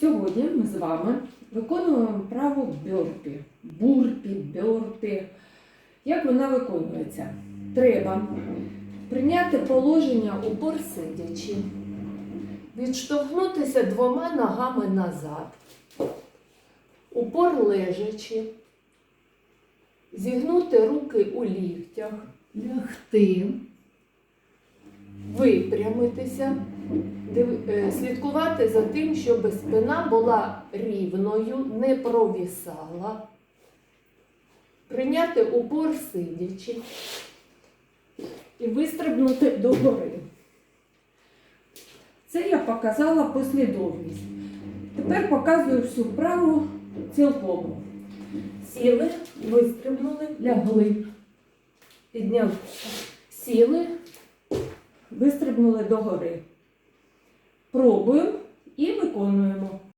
Сьогодні ми з вами виконуємо вправу бьорпі, бурпі, бьорпі. Як вона виконується? Треба прийняти положення упор сидячи, відштовхнутися двома ногами назад, упор лежачи, зігнути руки у ліктях, лягти, випрямитися, слідкувати за тим, щоб спина була рівною, не провісала. Прийняти упор сидячи і вистрибнути догори. Це я показала послідовність. Тепер показую всю вправу цілком. Сіли, вистрибнули, лягли, піднялися. Сіли, вистрибнули догори. Пробуємо і виконуємо.